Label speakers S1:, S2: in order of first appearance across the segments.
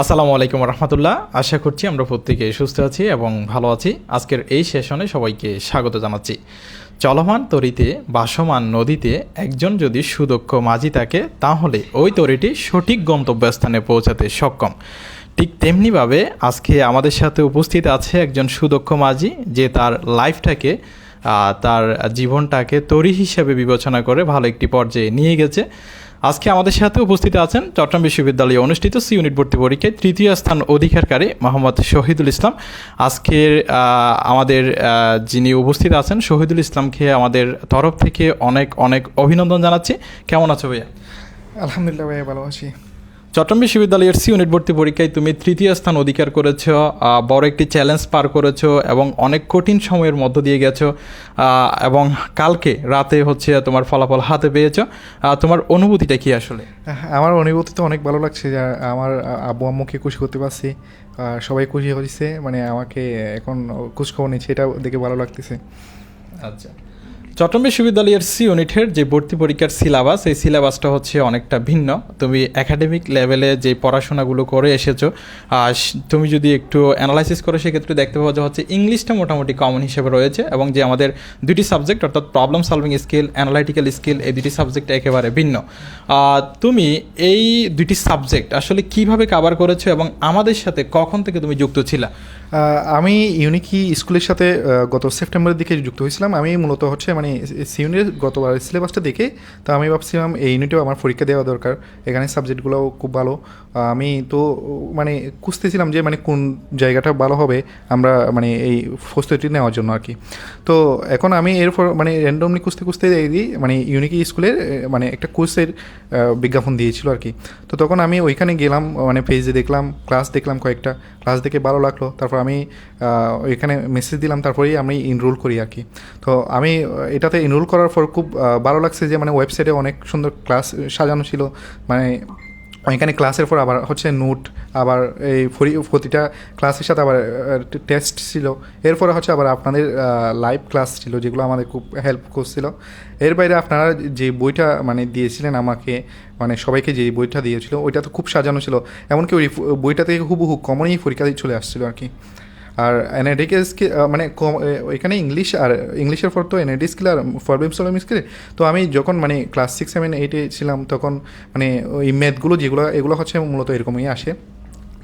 S1: আসসালামু আলাইকুম রহমতুল্লাহ। আশা করছি আমরা প্রত্যেকে সুস্থ আছি এবং ভালো আছি। আজকের এই সেশনে সবাইকে স্বাগত জানাচ্ছি। চলমান তরিতে বাসমান নদীতে একজন যদি সুদক্ষ মাঝি থাকে, তাহলে ওই তরিটি সঠিক গন্তব্যস্থানে পৌঁছাতে সক্ষম। ঠিক তেমনিভাবে আজকে আমাদের সাথে উপস্থিত আছে একজন সুদক্ষ মাঝি, যে তার লাইফটাকে তার জীবনটাকে তরি হিসাবে বিবেচনা করে ভালো একটি পর্যায়ে নিয়ে গেছে। আজকে আমাদের সাথে উপস্থিত আছেন চট্টগ্রাম বিশ্ববিদ্যালয়ে অনুষ্ঠিত সি ইউনিট ভর্তি পরীক্ষায় তৃতীয় স্থান অধিকারকারী মোহাম্মদ শহীদুল ইসলাম। আজকের আমাদের যিনি উপস্থিত আছেন, শহীদুল ইসলামকে আমাদের তরফ থেকে অনেক অনেক অভিনন্দন জানাচ্ছি। কেমন আছো ভাইয়া?
S2: আলহামদুলিল্লাহ ভাইয়া ভালো আছি।
S1: চট্টগ্রাম বিশ্ববিদ্যালয়ের সি ইউনিট ভর্তি পরীক্ষায় তুমি তৃতীয় স্থান অধিকার করেছ বড় একটি চ্যালেঞ্জ পার করেছ এবং অনেক কঠিন সময়ের মধ্য দিয়ে গেছো এবং কালকে রাতে হচ্ছে তোমার ফলাফল হাতে পেয়েছ। তোমার অনুভূতিটা কি আসলে?
S2: আমার অনুভূতি তো অনেক ভালো লাগছে যে আমার আব্বু আম্মুকে খুশি করতে পারছি সবাই খুশি হয়েছে মানে আমাকে এখন খোঁজখবর নিচ্ছে এটা দেখে ভালো লাগতেছে।
S1: আচ্ছা। চট্টগ্রাম বিশ্ববিদ্যালয়ের সি ইউনিটের যে ভর্তি পরীক্ষার সিলেবাস এই সিলেবাসটা হচ্ছে অনেকটা ভিন্ন। তুমি একাডেমিক লেভেলে যে পড়াশোনাগুলো করে এসেছ, আর তুমি যদি একটু অ্যানালাইসিস করো সেক্ষেত্রে দেখতে পাওয়া হচ্ছে ইংলিশটা মোটামুটি কমন হিসেবে রয়েছে এবং যে আমাদের দুটি সাবজেক্ট অর্থাৎ problem solving skill analytical skill এই দুটি সাবজেক্ট একেবারে ভিন্ন। তুমি এই দুটি সাবজেক্ট আসলে কীভাবে কাভার করেছ এবং আমাদের সাথে কখন থেকে তুমি যুক্ত ছিলা?
S2: আমি ইউনিকি স্কুলের সাথে গত সেপ্টেম্বরের দিকে যুক্ত হয়েছিলাম। আমি মূলত হচ্ছে মানে ইউনিটের গতবার সিলেবাসটা দেখে, তো আমি ভাবছিলাম এই ইউনিটেও আমার পরীক্ষা দেওয়া দরকার। এখানে সাবজেক্টগুলোও খুব ভালো। আমি তো মানে খুঁজতেছিলাম যে মানে কোন জায়গাটা ভালো হবে আমরা মানে এই প্রস্তুতি নেওয়ার জন্য আর কি। তো এখন আমি এরপর মানে র্যান্ডমলি খুঁজতে খুঁজতে দিই মানে ইউনিকি স্কুলের মানে একটা কোর্সের বিজ্ঞাপন দিয়েছিল আর কি। তো তখন আমি ওইখানে গেলাম মানে পেজে দেখলাম ক্লাস দেখলাম কয়েকটা ক্লাস দেখে ভালো লাগল। তারপর আমি ওইখানে মেসেজ দিলাম, তারপরেই আমি ইনরোল করি আর কি। তো আমি, এটাতে ইনরোল করার পর খুব ভালো লাগছে যে মানে ওয়েবসাইটে অনেক সুন্দর ক্লাস সাজানো ছিল। মানে ওইখানে ক্লাসের পর আবার হচ্ছে নোট আবার এই প্রতিটা ক্লাসের সাথে আবার টেস্ট ছিল। এরপরে হচ্ছে আবার আপনাদের লাইভ ক্লাস ছিল, যেগুলো আমাদের খুব হেল্প করছিল। এর বাইরে আপনারা যে বইটা মানে দিয়েছিলেন আমাকে মানে সবাইকে যে বইটা দিয়েছিল, ওইটা তো খুব সাজানো ছিল। এমনকি ওই বইটা থেকে হুবহু কমনই পরীক্ষা দিয়ে চলে আসছিল আর কি। আর এনআইডি স্কিল মানে ওইখানে ইংলিশ আর ইংলিশের পর তো এনআইডি স্কিল আর ফরবিম সলম স্কিল তো আমি যখন মানে ক্লাস সিক্স সেভেন এইটে ছিলাম, তখন মানে ওই ম্যাথগুলো যেগুলো, এগুলো হচ্ছে মূলত এরকমই আসে।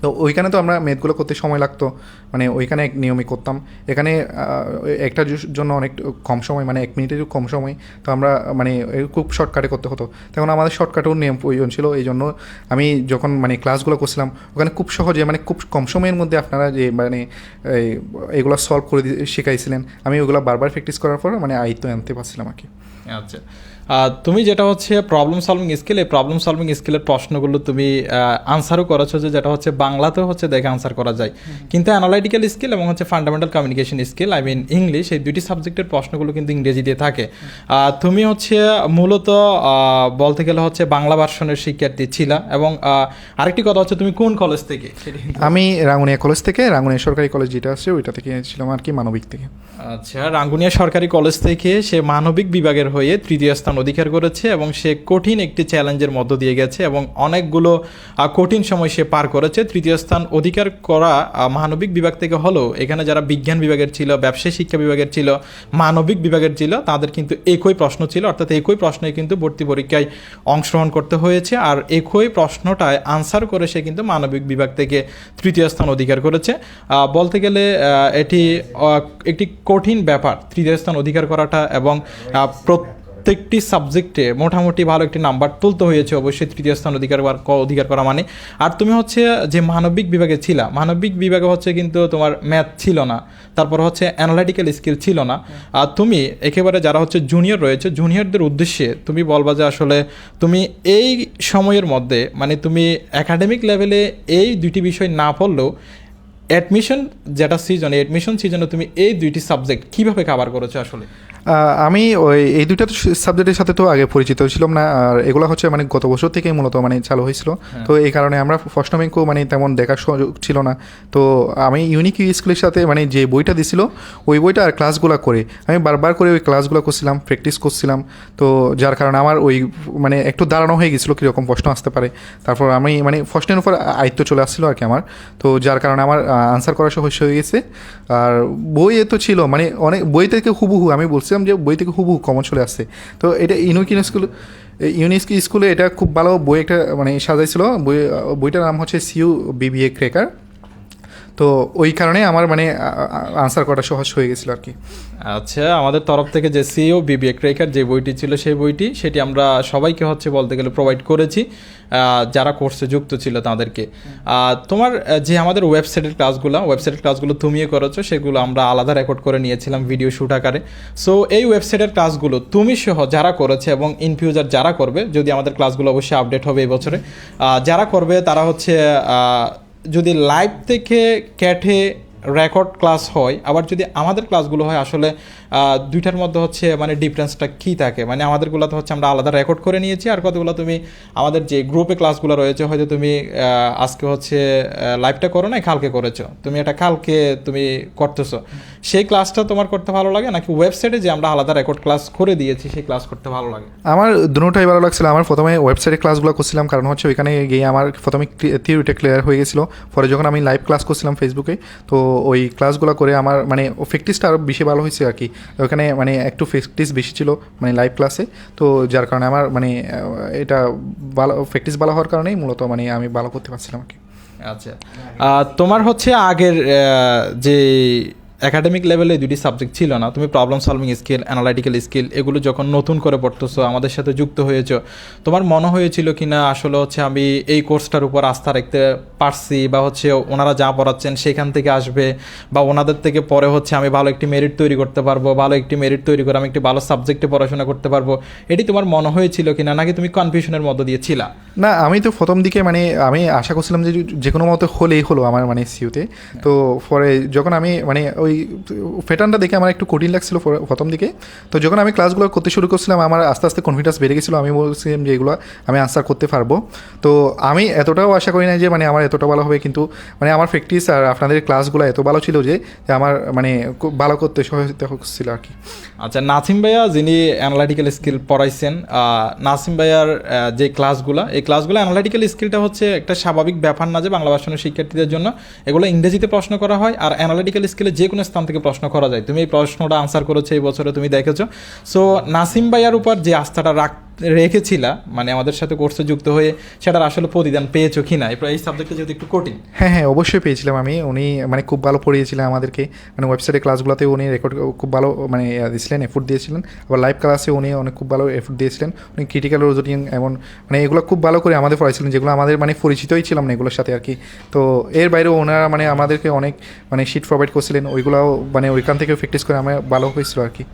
S2: তো ওইখানে তো আমরা ম্যাথগুলো করতে সময় লাগতো। মানে ওইখানে এক নিয়মে করতাম। এখানে একটা জন্য অনেক কম সময় মানে এক মিনিটের কম সময় তো আমরা মানে খুব শর্টকাটে করতে হতো। তখন আমাদের শর্টকাটেও নিয়ম প্রয়োজন ছিল এই জন্য আমি যখন মানে ক্লাসগুলো করছিলাম ওখানে খুব সহজে মানে খুব কম সময়ের মধ্যে আপনারা যে মানে এগুলো সলভ করে শিখাইছিলেন আমি ওগুলো বারবার প্র্যাকটিস করার পর মানে আয়ত্ত আনতে পারছিলাম আর কি।
S1: আচ্ছা। তুমি যেটা হচ্ছে প্রবলেম সলভিং স্কিল এই প্রবলেম সলভিং স্কিলের প্রশ্নগুলো তুমি আনসারও করেছ যে যেটা হচ্ছে বাংলাতেও হচ্ছে দেখে আনসার করা যায়। কিন্তু অ্যানালাইটিক্যাল স্কিল এবং হচ্ছে fundamental communication skill I mean English এই দুটি সাবজেক্টের প্রশ্নগুলো কিন্তু ইংরেজিতে থাকে। তুমি হচ্ছে মূলত বলতে গেলে হচ্ছে বাংলা ভার্সনের শিক্ষার্থী ছিলা এবং আরেকটি কথা হচ্ছে তুমি কোন কলেজ থেকে?
S2: আমি রাঙ্গুনিয়া কলেজ থেকে রাঙ্গুনিয়া সরকারি কলেজ যেটা আছে ওইটা থেকে ছিলাম আর কি মানবিক থেকে।
S1: আচ্ছা রাঙ্গুনিয়া সরকারি কলেজ থেকে সে মানবিক বিভাগের হয়ে তৃতীয় স্থান অধিকার করেছে এবং সে কঠিন একটি চ্যালেঞ্জের মধ্য দিয়ে গেছে এবং অনেকগুলো কঠিন সময় সে পার করেছে। তৃতীয় স্থান অধিকার করা মানবিক বিভাগ থেকে হলেও এখানে যারা বিজ্ঞান বিভাগের ছিল ব্যবসায়ী শিক্ষা বিভাগের ছিল মানবিক বিভাগের ছিল তাদের কিন্তু একই প্রশ্ন ছিল। অর্থাৎ একই প্রশ্নে কিন্তু ভর্তি পরীক্ষায় অংশগ্রহণ করতে হয়েছে আর একই প্রশ্নটায় আনসার করে সে কিন্তু মানবিক বিভাগ থেকে তৃতীয় স্থান অধিকার করেছে। বলতে গেলে এটি একটি কঠিন ব্যাপার। তৃতীয় স্থান অধিকার করাটা এবং আহ, প্রত্যেকটি সাবজেক্টে মোটামুটি ভালো একটি নাম্বার তুলতে হয়েছে। অবশ্যই তৃতীয় স্থান অধিকার করা- অধিকার করা মানে। আর তুমি হচ্ছে যে মানবিক বিভাগে ছিলা, মানবিক বিভাগে হচ্ছে কিন্তু তোমার ম্যাথ ছিল না। তারপর হচ্ছে অ্যানালাইটিক্যাল স্কিল ছিল না। আর তুমি একেবারে যারা হচ্ছে জুনিয়র রয়েছে জুনিয়রদের উদ্দেশ্যে তুমি বলবা যে আসলে তুমি এই সময়ের মধ্যে মানে তুমি একাডেমিক লেভেলে এই দুইটি বিষয় না পড়লেও অ্যাডমিশন যেটা সিজন অ্যাডমিশন সিজনে তুমি এই দুইটি সাবজেক্ট কীভাবে কাভার করেছ আসলে?
S2: আমি ওই এই দুইটা সাবজেক্টের সাথে তো আগে পরিচিত ছিলাম না আর এগুলো হচ্ছে মানে গত বছর থেকে মূলত মানে চালু হয়েছিল। তো এই কারণে আমরা ফার্স্ট টাইমেও মানে তেমন দেখার সুযোগ ছিল না। তো আমি ইউনিক স্কুলের সাথে মানে যে বইটা দিছিল ওই বইটা আর ক্লাসগুলো করে আমি বারবার করে ওই ক্লাসগুলো করছিলাম প্র্যাকটিস করছিলাম। তো যার কারণে আমার ওই মানে একটু দাঁড়ানো হয়ে গেছিল কীরকম প্রশ্ন আসতে পারে। তারপর আমি মানে ফার্স্ট ফার্স্টের উপর আয়ত্ত চলে আসছিল আর কি আমার। তো যার কারণে আমার আনসার করা সহজ হয়ে গেছে। আর বই এ তো ছিল মানে অনেক বই থেকে হুবহু আমি বলছিলাম যে বই থেকে হুবহু কমন চলে আসছে। তো এটা ইউনিক স্কুল ইউনিস্কি স্কুলে এটা খুব ভালো বই একটা মানে সাজাইছিল। বই, বইটার নাম হচ্ছে সিউ বিবিএ ক্রেকার। তো ওই কারণে আমার মানে আনসার করা সহজ হয়ে গেছিল আর কি।
S1: আচ্ছা আমাদের তরফ থেকে যে সিও বিবিএ ক্রেকার যে বইটি ছিল, সেই বইটি সেটি আমরা সবাইকে হচ্ছে বলতে গেলে প্রোভাইড করেছি। যারা কোর্সে যুক্ত ছিল তাদেরকে। তোমার যে আমাদের ওয়েবসাইটের ক্লাসগুলো ওয়েবসাইটের ক্লাসগুলো তুমিও করেছ, সেগুলো আমরা আলাদা রেকর্ড করে নিয়েছিলাম ভিডিও শুট আকারে। সো এই ওয়েবসাইটের ক্লাসগুলো তুমি সহ যারা করেছে এবং ইন ফিউচার যারা করবে, যদি আমাদের ক্লাসগুলো অবশ্যই আপডেট হবে এই বছরে যারা করবে তারা হচ্ছে যদি লাইভ থেকে ক্যাটে রেকর্ড ক্লাস হয় আবার যদি আমাদের ক্লাসগুলো হয় আসলে দুইটার মধ্যে হচ্ছে মানে ডিফারেন্সটা কী থাকে? মানে আমাদেরগুলোতে হচ্ছে আমরা আলাদা রেকর্ড করে নিয়েছি আর কতগুলো তুমি আমাদের যে গ্রুপে ক্লাসগুলো রয়েছে, হয়তো তুমি আজকে হচ্ছে লাইভটা করো না কালকে করেছ। তুমি এটা কালকে তুমি করতেছো। সেই ক্লাসটা তোমার করতে ভালো লাগে নাকি ওয়েবসাইটে যে আমরা আলাদা রেকর্ড ক্লাস করে দিয়েছি, সেই ক্লাস করতে ভালো লাগে?
S2: আমার দুটোটাই ভালো লাগছিল। আমার প্রথমে ওয়েবসাইটে ক্লাসগুলো করছিলাম, কারণ হচ্ছে ওইখানে গিয়ে আমার প্রথমে থিওরিটা ক্লিয়ার হয়ে গেছিল। পরে যখন আমি লাইভ ক্লাস করছিলাম ফেসবুকে তো ওই ক্লাসগুলো করে আমার মানে প্র্যাকটিসটা আরও বেশি ভালো হয়েছে আর কি। ওখানে মানে একটু প্র্যাকটিস বেশি ছিল মানে লাইভ ক্লাসে তো যার কারণে আমার মানে এটা ভালো প্র্যাকটিস ভালো হওয়ার কারণেই মূলত মানে আমি ভালো করতে পারছিলাম কি।
S1: আচ্ছা। তোমার হচ্ছে আগের যে একাডেমিক লেভেলে দুটি সাবজেক্ট ছিল না। তুমি problem solving skill analytical skill এগুলো যখন নতুন করে পড়তেছো আমাদের সাথে যুক্ত হয়েছো তোমার মনে হয়েছিল কি না আসলে হচ্ছে আমি এই কোর্সটার উপর আস্থা রাখতে পারছি বা হচ্ছে ওনারা যা পড়াচ্ছেন সেখান থেকে আসবে বা ওনাদের থেকে পরে হচ্ছে আমি ভালো একটি মেরিট তৈরি করতে পারব ভালো একটি মেরিট তৈরি করে আমি একটি ভালো সাবজেক্টে পড়াশোনা করতে পারব এটি তোমার মনে হয়েছিল কি না নাকি তুমি কনফিউশনের মধ্য দিয়ে ছিলা?
S2: না আমি তো প্রথম দিকে মানে আমি আশা করছিলাম যে যে কোনো মতো হলেই হলো আমার মানে সিউতে তো পরে যখন আমি মানে ওই প্যাটার্নটা দেখে আমার একটু কঠিন লাগছিল প্রথম দিকে। তো যখন আমি ক্লাসগুলো করতে শুরু করছিলাম, আমার আস্তে আস্তে কনফিডেন্স বেড়ে গেছিল। আমি বলছিলাম যে এগুলো আমি আনসার করতে পারব। তো আমি এতটাও আশা করি না যে মানে আমার এতটা ভালো হবে, কিন্তু মানে আমার প্র্যাকটিস আর আপনাদের ক্লাসগুলো এত ভালো ছিল যে যে আমার মানে খুব ভালো করতে সহায়তা হচ্ছিল আর কি।
S1: আচ্ছা নাসিম ভাইয়া যিনি অ্যানালাইটিক্যাল স্কিল পড়াইছেন নাসিম ভাইয়ার যে ক্লাসগুলো এই ক্লাসগুলো অ্যানালাইটিক্যাল স্কিলটা হচ্ছে একটা স্বাভাবিক ব্যাপার না যে বাংলা ভাষণের শিক্ষার্থীদের জন্য। এগুলো ইংরেজিতে প্রশ্ন করা হয়, আর অ্যানালাইটিক্যাল স্কিলে যে কোনো স্থান থেকে প্রশ্ন করা যায়। তুমি এই প্রশ্নটা আনসার করেছ, এই বছরে তুমি দেখেছ। সো নাসিম ভাইয়ার উপর যে আস্থাটা রাখ রেখেছিলা মানে আমাদের সাথে কোর্সে যুক্ত হয়ে সেটার আসলে প্রতিদান পেয়েছ কিনা এই এই সাবজেক্টটা যেহেতু একটু কঠিন।
S2: হ্যাঁ হ্যাঁ অবশ্যই পেয়েছিলাম আমি। উনি মানে খুব ভালো পড়িয়েছিলেন আমাদেরকে। মানে ওয়েবসাইটে ক্লাসগুলোতে উনি রেকর্ড খুব ভালো মানে দিয়েছিলেন এফোর্ট দিয়েছিলেন। আবার লাইভ ক্লাসে উনি অনেক খুব ভালো এফোর্ট দিয়েছিলেন। উনি ক্রিটিক্যাল রোজনিং এমন মানে এগুলো খুব ভালো করে আমাদের পড়াইছিলেন, যেগুলো আমাদের মানে পরিচিতই ছিলাম না এগুলোর সাথে আর কি তো এর বাইরেও ওনারা মানে আমাদেরকে অনেক মানে শিট প্রোভাইড করছিলেন। ওইগুলোও মানে ওইখান থেকে প্র্যাকটিস করে আমার ভালো হয়েছিল আর কি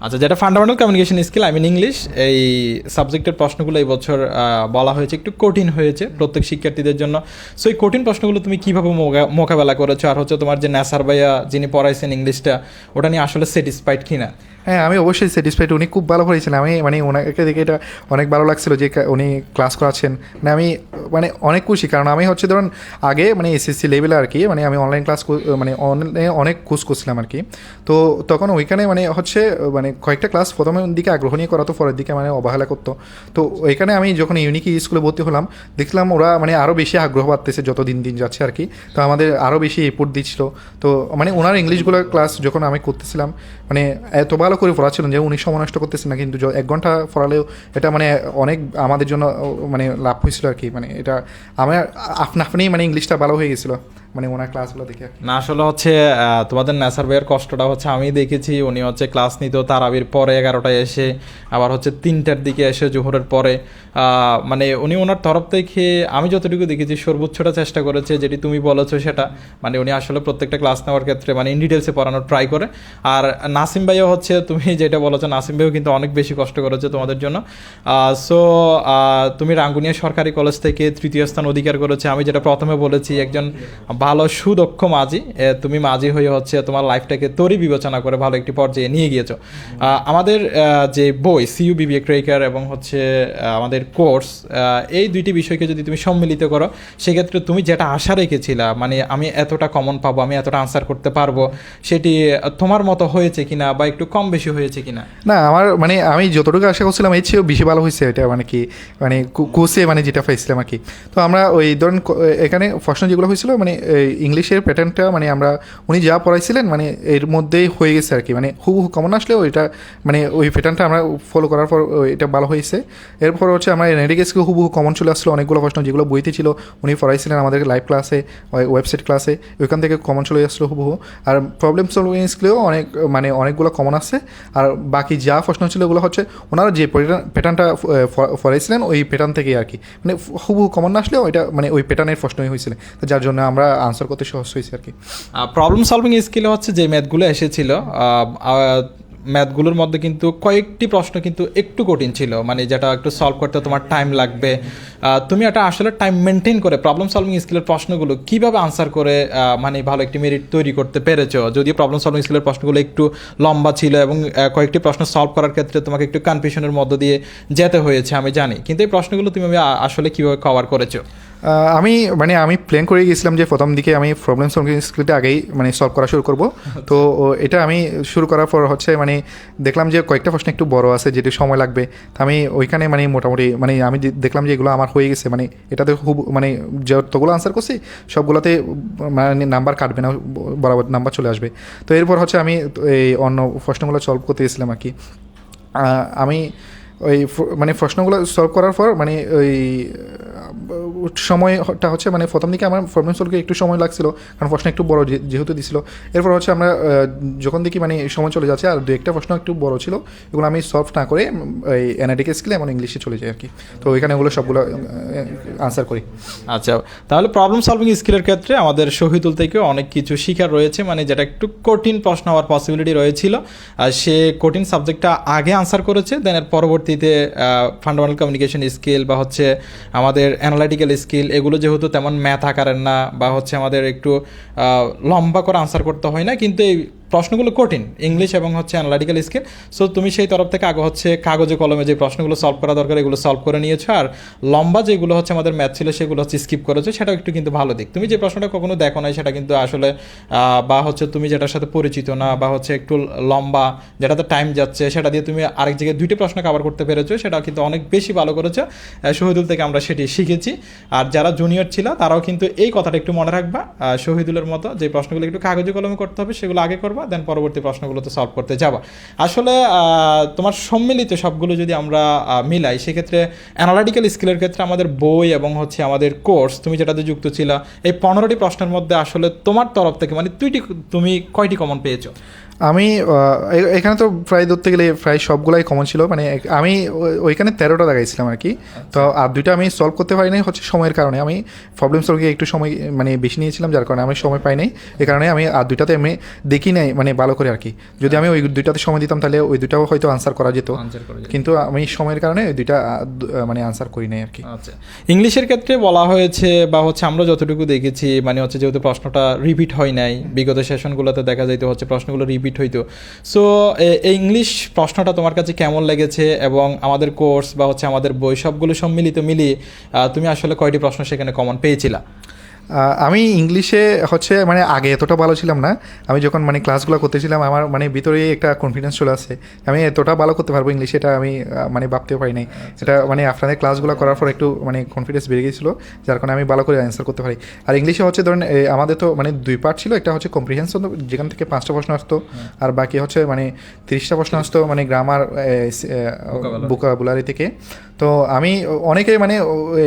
S1: আচ্ছা যেটা fundamental communication skill I mean English এই সাবজেক্টের প্রশ্নগুলো এই বছর বলা হয়েছে, একটু কঠিন হয়েছে প্রত্যেক শিক্ষার্থীদের জন্য। সো এই কঠিন প্রশ্নগুলো তুমি কীভাবে মোকা- মোকাবেলা করেছ? আর হচ্ছে তোমার যে ন্যাসার ভাইয়া যিনি পড়াইছেন ইংলিশটা ওটা নিয়ে আসলে স্যাটিসফাইড কিনা?
S2: হ্যাঁ আমি অবশ্যই স্যাটিসফাইড উনি খুব ভালো পড়িয়েছিলেন আমি মানে ওনাকে দেখে এটা অনেক ভালো লাগছিল যে উনি ক্লাস করাচ্ছেন। মানে আমি মানে অনেক খুশি, কারণ আমি হচ্ছে ধরুন আগে মানে এসএসসি লেভেলে আর কি মানে আমি অনলাইন ক্লাস মানে অনলাইনে অনেক কোর্স করছিলাম আর কি। তো তখন ওইখানে মানে হচ্ছে মানে কয়েকটা ক্লাস প্রথমের দিকে আগ্রহ নিয়ে করাতো, পরের দিকে মানে অবহেলা করতো। তো ওইখানে আমি যখন ইউনিক স্কুলে ভর্তি হলাম, দেখলাম ওরা মানে আরও বেশি আগ্রহ বাড়তেছে যত দিন দিন যাচ্ছে আর কি। তো আমাদের আরও বেশি এফোর্ট দিচ্ছিল। তো মানে ওনার ইংলিশগুলো ক্লাস যখন আমি করতেছিলাম মানে এত ভালো করে পড়াচ্ছিলেন যে উনি সময় নষ্ট করতেছেন না, কিন্তু এক ঘণ্টা পড়ালেও এটা মানে অনেক আমাদের জন্য মানে লাভ হয়েছিল আর কি মানে এটা আমার আপনা আপনি মানে ইংলিশটা ভালো হয়ে গেছিল। মানে ওনার ক্লাসগুলো দেখে
S1: না, আসলে হচ্ছে তোমাদের ন্যাসার ভাইয়ের কষ্টটা হচ্ছে, আমি দেখেছি, উনি হচ্ছে ক্লাস নিত তারাবির পরে এগারোটায় এসে, আবার হচ্ছে তিনটার দিকে এসে জোহরের পরে মানে উনি ওনার তরফ থেকে, আমি যতটুকু দেখেছি, সর্বোচ্চটা চেষ্টা করেছে, যেটি তুমি বলেছ সেটা মানে উনি আসলে প্রত্যেকটা ক্লাস নেওয়ার ক্ষেত্রে মানে ইন ডিটেলসে পড়ানোর ট্রাই করে। আর নাসিম ভাইও হচ্ছে, তুমি যেটা বলেছ, নাসিম ভাইও কিন্তু অনেক বেশি কষ্ট করেছে তোমাদের জন্য। সো তুমি রাঙ্গুনিয়া সরকারি কলেজ থেকে তৃতীয় স্থান অধিকার করেছে, আমি যেটা প্রথমে বলেছি, একজন ভালো সুদক্ষ মাঝি। তুমি মাঝি হয়ে হচ্ছে তোমার লাইফটাকে তরি বিবেচনা করে ভালো একটি পর্যায়ে নিয়ে গিয়েছো। আমাদের যে বই, সিইউ বিবিএ ক্রেকার এবং হচ্ছে আমাদের কোর্স এই দুইটি বিষয়কে যদি তুমি সম্মিলিত করো, সেক্ষেত্রে তুমি যেটা আশা রেখেছিলা মানে আমি এতটা কমন পাবো, আমি এতটা আনসার করতে পারব, সেটি তোমার মতো হয়েছে কিনা বা একটু কম বেশি হয়েছে কিনা?
S2: না, আমার মানে আমি যতটুকু আশা করছিলাম, এর চেয়েও বেশি ভালো হয়েছে এটা মানে কি মানে কোর্সে মানে যেটা পাইছিলাম আর কি। তো আমরা ওই ধরুন এখানে প্রশ্ন যেগুলো হয়েছিল মানে এই ইংলিশের প্যাটার্নটা মানে আমরা, উনি যা পড়াইছিলেন মানে এর মধ্যেই হয়ে গেছে আর কি। মানে হুবহু কমন আসলে ওইটা মানে ওই প্যাটার্নটা আমরা ফলো করার পর এটা ভালো হয়েছে। এরপর হচ্ছে আমরা এনএডিকেসকে হুবহু কমন চলে আসলো, অনেকগুলো প্রশ্ন, যেগুলো বইতে ছিল, উনি পড়াইছিলেন আমাদের লাইভ ক্লাসে ওয়েবসাইট ক্লাসে ওইখান থেকে কমন চলে আসলো হুবহু। আর প্রবলেম সলভিং স্কিলেও অনেক মানে অনেকগুলো কমন আসছে আর বাকি যা প্রশ্ন ছিল ওগুলো হচ্ছে, ওনারা যে প্যাটার্নটা পড়াইছিলেন ওই প্যাটার্ন থেকেই আর কি। মানে হুবহু কমন আসলেও এটা মানে ওই প্যাটার্নের প্রশ্নই হয়েছিল। তো যার জন্য আমরা আনসার করতে সহজ হয়েছে আর কি।
S1: প্রবলেম সলভিং স্কিলে হচ্ছে যে ম্যাথগুলো এসেছিল ম্যাথগুলোর মধ্যে কিন্তু কয়েকটি প্রশ্ন কিন্তু একটু কঠিন ছিল মানে যেটা একটু সলভ করতে তোমার টাইম লাগবে। তুমি এটা আসলে টাইম মেনটেন করে প্রবলেম সলভিং স্কিলের প্রশ্নগুলো কীভাবে আনসার করে মানে ভালো একটি মেরিট তৈরি করতে পেরেছ? যদিও প্রবলেম সলভিং স্কিলের প্রশ্নগুলো একটু লম্বা ছিল এবং কয়েকটি প্রশ্ন সলভ করার ক্ষেত্রে তোমাকে একটু কনফিউশনের মধ্য দিয়ে যেতে হয়েছে, আমি জানি। কিন্তু এই প্রশ্নগুলো তুমি আসলে কীভাবে কভার করেছ?
S2: আমি মানে আমি প্ল্যান করে গিয়েছিলাম যে প্রথম দিকে আমি প্রবলেম সলভিং স্কিলটা আগেই মানে সলভ করা শুরু করব। তো এটা আমি শুরু করার পর হচ্ছে মানে দেখলাম যে কয়েকটা প্রশ্ন একটু বড় আছে যেটি সময় লাগবে। তো আমি ওইখানে মানে মোটামুটি মানে আমি দেখলাম যে এগুলো আমার হয়ে গেছে মানে এটাতে খুব মানে যতগুলো আনসার করছি সবগুলোতে মানে নাম্বার কাটবে না বরাবর নাম্বার চলে আসবে। তো এরপর হচ্ছে আমি এই অন্য প্রশ্নগুলো সলভ করতে গেছিলাম আর কি। আমি ওই মানে প্রশ্নগুলো সলভ করার পর মানে ওই সময়টা হচ্ছে মানে প্রথম দিকে আমার প্রবলেম সলভকে একটু সময় লাগছিল, কারণ প্রশ্ন একটু বড় যেহেতু দিছিল। এরপর হচ্ছে আমরা যখন দেখি মানে সময় চলে যাচ্ছে, আর দু একটা প্রশ্ন একটু বড় ছিল, এগুলো আমি সলভ না করে, এই অ্যানাটিক স্কিলে এমন ইংলিশে চলে যাই আর কি তো ওইখানে ওগুলো সবগুলো আনসার করি।
S1: আচ্ছা তাহলে প্রবলেম সলভিং স্কিলের ক্ষেত্রে আমাদের শহীদুল থেকে অনেক কিছু শিখার রয়েছে মানে যেটা একটু কঠিন প্রশ্ন হওয়ার পসিবিলিটি রয়েছিল। আর সে কঠিন সাবজেক্টটা আগে আনসার করেছে দেন এর পরবর্তীতে ফান্ডামেন্টাল কমিউনিকেশন স্কিল বা হচ্ছে আমাদের অ্যানালাইটিক্যাল স্কিল এগুলো যেহেতু তেমন ম্যাথ আকারের না বা হচ্ছে আমাদের একটু লম্বা করে আনসার করতে হয় না, কিন্তু এই প্রশ্নগুলো কঠিন ইংলিশ এবং হচ্ছে অ্যানালাইটিক্যাল স্কিল সো তুমি সেই তরফ থেকে আগে হচ্ছে কাগজে, কলমে যে প্রশ্নগুলো সলভ করা দরকার, এগুলো সলভ করে নিয়েছো। আর লম্বা যেগুলো হচ্ছে আমাদের ম্যাথ ছিল, সেগুলো হচ্ছে স্কিপ করেছ, সেটাও একটু কিন্তু ভালো দিক। তুমি যে প্রশ্নটা কখনো দেখো নাই, সেটা কিন্তু আসলে বা হচ্ছে তুমি যেটার সাথে পরিচিত না, বা হচ্ছে একটু লম্বা, যেটাতে টাইম যাচ্ছে, সেটা দিয়ে তুমি আরেক জায়গায় দুইটা প্রশ্ন কভার করতে পেরেছ, সেটা কিন্তু অনেক বেশি ভালো করেছ। শহীদুল থেকে আমরা সেটি শিখেছি। আর যারা জুনিয়র ছিল, তারাও কিন্তু এই কথাটা একটু মনে রাখবা। শহীদুলের মতো যে প্রশ্নগুলো একটু কাগজে, কলমে করতে হবে, সেগুলো আগে করবা। দেন পরবর্তী প্রশ্নগুলো তো সলভ করতে যাবা। আসলে তোমার সম্মিলিত সবগুলো যদি আমরা মিলাই, সেক্ষেত্রে অ্যানালিটিক্যাল স্কিলের ক্ষেত্রে আমাদের বই এবং হচ্ছে আমাদের কোর্স তুমি যেটাতে যুক্ত ছিল, এই পনেরোটি প্রশ্নের মধ্যে আসলে তোমার তরফ থেকে মানে তুইটি, তুমি কয়টি কমন পেয়েছ?
S2: আমি এখানে তো প্রায় ধরতে গেলে প্রায় সবগুলাই কমন ছিল। মানে আমি ওই- ওইখানে তেরোটা দেখাইছিলাম আর কি। তো আর দুইটা আমি সলভ করতে পারি নাই হচ্ছে সময়ের কারণে। আমি প্রবলেম সলভে একটু সময় মানে বেশি নিয়েছিলাম যার কারণে আমি সময় পাই নাই। এই কারণে আমি আর দুইটাতে আমি দেখি নাই মানে ভালো করে আর কি। যদি আমি ওই দুইটাতে সময় দিতাম তাহলে ওই দুটাও হয়তো আনসার করা যেত। কিন্তু আমি সময়ের কারণে ওই দুইটা মানে আনসার করি নাই আর কি।
S1: আচ্ছা। ইংলিশের ক্ষেত্রে বলা হয়েছে বা হচ্ছে আমরা যতটুকু দেখেছি মানে হচ্ছে যেহেতু প্রশ্নটা রিপিট হয় নাই বিগত সেশনগুলোতে দেখা যাইতে হচ্ছে প্রশ্নগুলো রিপিট হইতো। সো এই ইংলিশ প্রশ্নটা তোমার কাছে কেমন লেগেছে এবং আমাদের কোর্স বা হচ্ছে আমাদের বই সবগুলো সম্মিলিত মিলিয়ে তুমি আসলে কয়টি প্রশ্ন সেখানে কমন পেয়েছিলা?
S2: আমি ইংলিশে হচ্ছে মানে আগে এতটা ভালো ছিলাম না। আমি যখন মানে ক্লাসগুলো করতেছিলাম আমার মানে ভিতরেই একটা কনফিডেন্স চলে আসে আমি এতটা ভালো করতে পারব ইংলিশে এটা আমি মানে ভাবতেও পারি নাই। এটা মানে আপনাদের ক্লাসগুলো করার পর একটু মানে কনফিডেন্স বেড়ে গেছিল যার কারণে আমি ভালো করে অ্যান্সার করতে পারি। আর ইংলিশে হচ্ছে ধরেন আমাদের তো মানে দুই পার্ট ছিল একটা হচ্ছে কম্প্রিহেনশন যেখান থেকে পাঁচটা প্রশ্ন আসতো আর বাকি হচ্ছে মানে তিরিশটা প্রশ্ন আসতো মানে গ্রামার বুকাবুলারি থেকে। তো আমি অনেকে মানে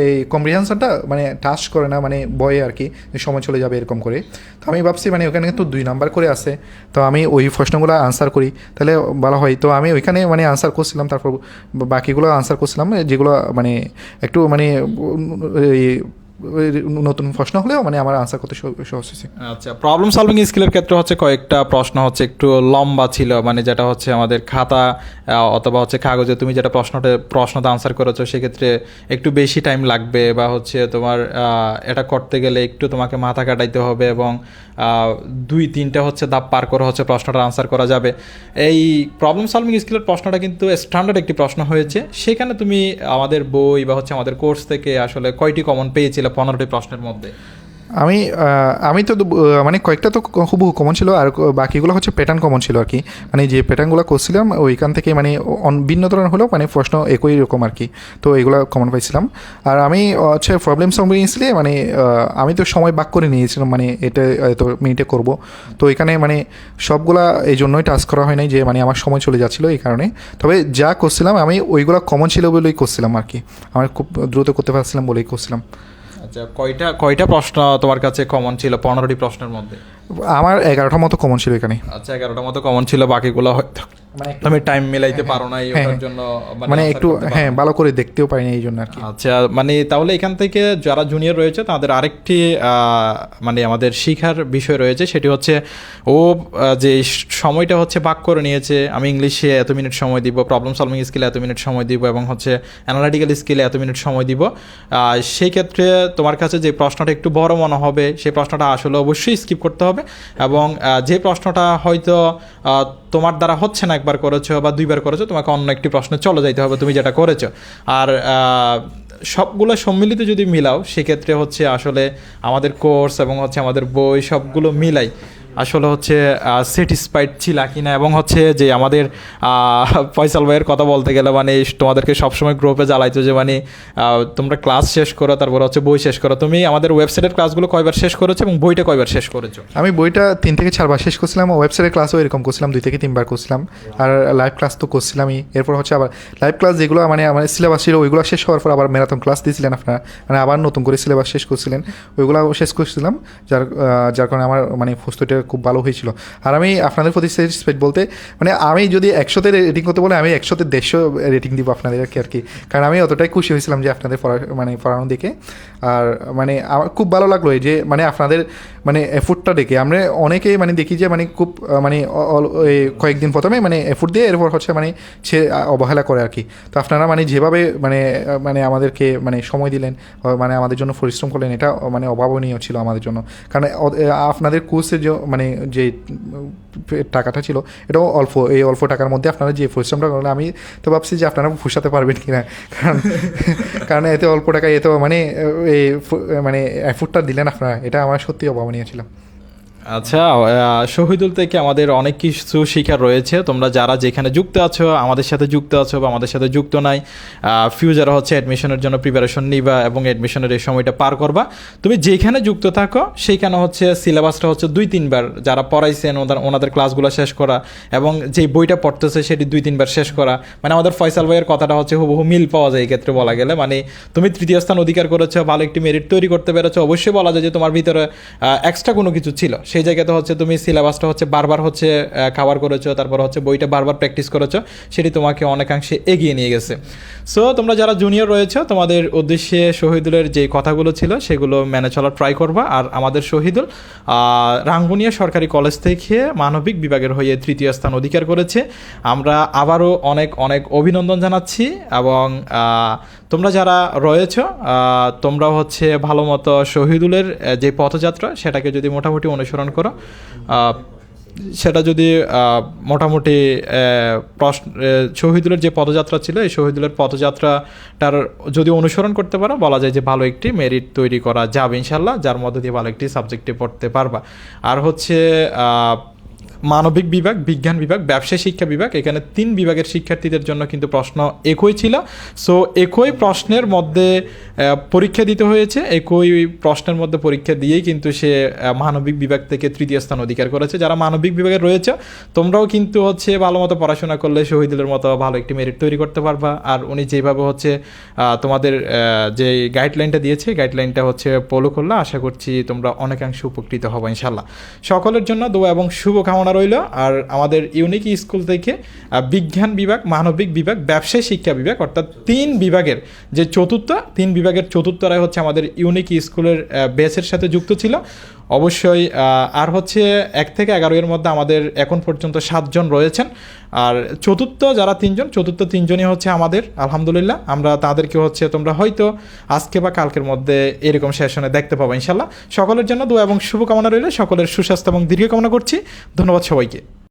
S2: এই কম্প্রিহেনশনটা মানে টাচ করে না মানে বয়ে আর কি সময় চলে যাবে এরকম করে তো আমি ভাবছি মানে ওখানে কিন্তু দুই নাম্বার করে আছে। তো আমি ওই প্রশ্নগুলো আনসার করি। তাহলে ভালো হয়, তো আমি ওইখানে মানে আনসার করছিলাম, তারপর বাকিগুলো আনসার করছিলাম, যেগুলো মানে একটু মানে নতুন প্রশ্ন হলেও মানে আমার আনসার করতে সহজ হয়েছে।
S1: আচ্ছা প্রবলেম সলভিং স্কিলের ক্ষেত্রে হচ্ছে কয়েকটা প্রশ্ন হচ্ছে একটু লম্বা ছিল মানে যেটা হচ্ছে আমাদের খাতা অথবা হচ্ছে কাগজে তুমি যেটা প্রশ্নটা প্রশ্নটা আনসার করেছ, সেক্ষেত্রে একটু বেশি টাইম লাগবে বা হচ্ছে তোমার এটা করতে গেলে একটু তোমাকে মাথা কাটাইতে হবে এবং দুই, তিনটা হচ্ছে দাপ পার করা হচ্ছে প্রশ্নটা আনসার করা যাবে। এই প্রবলেম সলভিং স্কিলের প্রশ্নটা কিন্তু স্ট্যান্ডার্ড একটি প্রশ্ন হয়েছে। সেখানে তুমি আমাদের বই বা হচ্ছে আমাদের কোর্স থেকে আসলে কয়টি কমন পেয়েছিলে পনেরোটি প্রশ্নের মধ্যে?
S2: আমি আমি তো মানে কয়েকটা তো খুব কমন ছিল আর বাকিগুলো হচ্ছে প্যাটার্ন কমন ছিল আর কি। মানে যে প্যাটার্নগুলো করছিলাম, ওইখান থেকে মানে ভিন্ন ধরনের হলেও মানে প্রশ্ন একই রকম আর কি। তো এগুলো কমন পাইছিলাম। আর আমি হচ্ছে প্রবলেম সলভিং নিয়েছিলি মানে আমি তো সময় বাক করে নিয়েছিলাম মানে এটা, এত মিনিটে করব। তো এখানে মানে সবগুলা এই জন্যই টাস্ক করা হয় নাই যে মানে আমার সময় চলে যাচ্ছিল এই কারণে। তবে যা করছিলাম আমি ওইগুলো কমন ছিল বলেই করছিলাম আর কি। আমার খুব দ্রুত করতে পারছিলাম বলেই করছিলাম।
S1: আচ্ছা কয়টা কয়টা প্রশ্ন তোমার কাছে কমন ছিল পনেরোটি প্রশ্নের মধ্যে?
S2: আমার এগারোটার মতো কমন ছিল এখানে।
S1: আচ্ছা এগারোটার মতো কমন ছিল বাকিগুলো হয়তো
S2: মানে
S1: তুমি টাইম মিলাইতে পারো নাই
S2: হ্যাঁ,
S1: ওটার
S2: হ্যাঁ।
S1: জন্য
S2: মানে একটু হ্যাঁ ভালো করে দেখতেও পারিনি এই জন্য আর কি।
S1: আচ্ছা মানে তাহলে এখান থেকে যারা জুনিয়র রয়েছে তাদের আরেকটি মানে আমাদের শিখার বিষয় রয়েছে সেটি হচ্ছে ও যে সময়টা হচ্ছে ভাগ করে নিয়েছে আমি ইংলিশে এত মিনিট সময় দিব প্রবলেম সলভিং স্কিলে এত মিনিট সময় দিব এবং হচ্ছে অ্যানালিটিক্যাল স্কিলে এত মিনিট সময় দিব। আহ, সেই ক্ষেত্রে তোমার কাছে যে প্রশ্নটা একটু বড় মনে হবে সেই প্রশ্নটা আসলে অবশ্যই স্কিপ করতে হবে। এবং যে প্রশ্নটা হয়তো তোমার দ্বারা হচ্ছে না একবার করেছ বা দুইবার করেছ, তোমাকে অন্য একটি প্রশ্নে চলে যাইতে হবে, তুমি যেটা করেছ। আর সবগুলো সম্মিলিত যদি মিলাও, সেক্ষেত্রে হচ্ছে আসলে আমাদের কোর্স এবং হচ্ছে আমাদের বই সবগুলো মিলাই আসলে হচ্ছে স্যাটিসফাইড ছিল কিনা এবং হচ্ছে যে আমাদের ফয়সাল ভাইয়ের কথা বলতে গেলে মানে তোমাদেরকে সবসময় গ্রুপে জ্বালাইতো যে মানে তোমরা ক্লাস শেষ করো, তারপর হচ্ছে বই শেষ করো। তুমি আমাদের ওয়েবসাইটের ক্লাসগুলো কয়বার শেষ করেছ এবং বইটা কয়বার শেষ করেছ?
S2: আমি বইটা তিন থেকে চারবার শেষ করছিলাম ওয়েবসাইটের ক্লাসও এরকম করছিলাম, দুই থেকে তিনবার করছিলাম। আর লাইভ ক্লাস তো করছিলামই। এরপর হচ্ছে আবার লাইভ ক্লাস যেগুলো মানে আমার সিলেবাস ছিল, ওইগুলো শেষ হওয়ার পর আবার ম্যারাথন ক্লাস দিয়েছিলেন আপনারা। মানে আবার নতুন করে সিলেবাস শেষ করছিলেন ওইগুলো শেষ করছিলাম, যার যার কারণে আমার মানে প্রস্তুতিটা খুব ভালো হয়েছিল। আর আমি আপনাদের প্রতি স্যাটিসফাইড বলতে মানে আমি যদি একশোতে রেটিং করতে বলে আমি একশোতে দেড়শো রেটিং দিব আপনাদেরকে আর কি আর কি। কারণ আমি অতটাই খুশি হয়েছিলাম যে আপনাদের পড়া মানে পড়ানো দেখে। আর মানে আমার খুব ভালো লাগল যে মানে আপনাদের মানে এফোর্টটা দেখে। আমরা অনেকেই মানে দেখি যে মানে খুব মানে কয়েকদিন প্রথমে মানে এফোর্ট দিয়ে এরপর হচ্ছে মানে সে অবহেলা করে আর কি। তো আপনারা মানে যেভাবে মানে মানে আমাদেরকে মানে সময় দিলেন মানে আমাদের জন্য পরিশ্রম করলেন, এটা মানে অভাবনীয় ছিল আমাদের জন্য। কারণ আপনাদের কোর্সের মানে যে টাকাটা ছিল, এটাও অল্প, এই অল্প টাকার মধ্যে আপনারা যে পরিশ্রমটা করলেন, আমি তো ভাবছি যে আপনারা ফুসাতে পারবেন কি না কারণ কারণ এতে অল্প টাকায় এত মানে এই মানে এফোর্টটা দিলেন আপনারা, এটা আমার সত্যি অভাবনীয় ছিল।
S1: আচ্ছা শহীদুল থেকে আমাদের অনেক কিছু শিখার রয়েছে। তোমরা যারা যেখানে যুক্ত আছো, আমাদের সাথে যুক্ত আছো বা আমাদের সাথে যুক্ত নাই ফিউচারে হচ্ছে অ্যাডমিশনের জন্য প্রিপারেশন নিবা এবং অ্যাডমিশনের এই সময়টা পার করবা। তুমি যেখানে যুক্ত থাকো, সেইখানে হচ্ছে সিলেবাসটা হচ্ছে দুই, তিনবার যারা পড়াইছেন ওনাদের ওনাদের ক্লাসগুলো শেষ করা এবং যে বইটা পড়তেছে সেটি দুই, তিনবার শেষ করা। মানে আমাদের ফয়সাল ভাইয়ের কথাটা হচ্ছে হুবহু মিল পাওয়া যায় এই ক্ষেত্রে বলা গেলে। মানে তুমি তৃতীয় স্থান অধিকার করেছ, ভালো একটি মেরিট তৈরি করতে পেরেছ। অবশ্যই বলা যায় যে তোমার ভিতরে এক্সট্রা কোনো কিছু ছিল। সেই জায়গাতে হচ্ছে তুমি সিলেবাসটা হচ্ছে বারবার হচ্ছে খাবার করেছ, তারপর হচ্ছে বইটা বারবার প্র্যাকটিস করেছ, সেটি তোমাকে অনেকাংশে এগিয়ে নিয়ে গেছে। সো তোমরা যারা জুনিয়র রয়েছে, তোমাদের উদ্দেশ্যে শহীদুলের যে কথাগুলো ছিল, সেগুলো মেনে চলার ট্রাই করবা। আর আমাদের শহীদুল রাঙ্গুনিয়া সরকারি কলেজ থেকে মানবিক বিভাগের হয়ে তৃতীয় স্থান অধিকার করেছে। আমরা আবারও অনেক অনেক অভিনন্দন জানাচ্ছি এবং তোমরা যারা রয়েছ তোমরা হচ্ছে ভালো মতো শহীদুলের যে পথযাত্রা, সেটাকে যদি মোটামুটি অনুসরণ করো সেটা যদি মোটামুটি প্রশ্ন শহীদুলের যে পদযাত্রা ছিল, এই শহীদুলের পদযাত্রাটার যদি অনুসরণ করতে পারো, বলা যায় যে ভালো একটি মেরিট তৈরি করা যাবে ইনশাল্লাহ যার মধ্যে দিয়ে ভালো একটি সাবজেক্টে পড়তে পারবা। আর হচ্ছে মানবিক বিভাগ, বিজ্ঞান বিভাগ, ব্যবসায় শিক্ষা বিভাগ, এখানে তিন বিভাগের শিক্ষার্থীদের জন্য কিন্তু প্রশ্ন একই ছিল। সো একই প্রশ্নের মধ্যে পরীক্ষা দিতে হয়েছে। একই প্রশ্নের মধ্যে পরীক্ষা দিয়েই কিন্তু সে মানবিক বিভাগ থেকে তৃতীয় স্থান অধিকার করেছে। যারা মানবিক বিভাগে রয়েছে, তোমরাও কিন্তু হচ্ছে ভালো মতো পড়াশোনা করলে শহীদুলের মতো ভালো একটি মেরিট তৈরি করতে পারবা। আর উনি যেভাবে হচ্ছে তোমাদের যে গাইডলাইনটা দিয়েছে গাইডলাইনটা হচ্ছে ফলো করলে। আশা করছি তোমরা অনেকাংশে উপকৃত হব ইনশাল্লাহ সকলের জন্য দোয়া এবং শুভকামনা রইল। আর আমাদের ইউনিক স্কুল থেকে বিজ্ঞান বিভাগ, মানবিক বিভাগ, ব্যবসায় শিক্ষা বিভাগ, অর্থাৎ তিন বিভাগের যে চতুর্থ, তিন বিভাগের চতুর্থরাই হচ্ছে আমাদের ইউনিক স্কুলের বেসের সাথে যুক্ত ছিল। অবশ্যই আর হচ্ছে এক থেকে এগারো এর মধ্যে আমাদের এখন পর্যন্ত সাতজন রয়েছেন। আর চতুর্থ যারা তিনজন, চতুর্থ তিনজনই হচ্ছে আমাদের, আলহামদুলিল্লাহ। আমরা তাদেরকে হচ্ছে তোমরা হয়তো আজকে বা কালকের মধ্যে এরকম সেশনে দেখতে পাবো ইনশাল্লাহ সকলের জন্য দু এবং শুভকামনা রইলে। সকলের সুস্বাস্থ্য এবং দীর্ঘ কামনা করছি। ধন্যবাদ সবাইকে।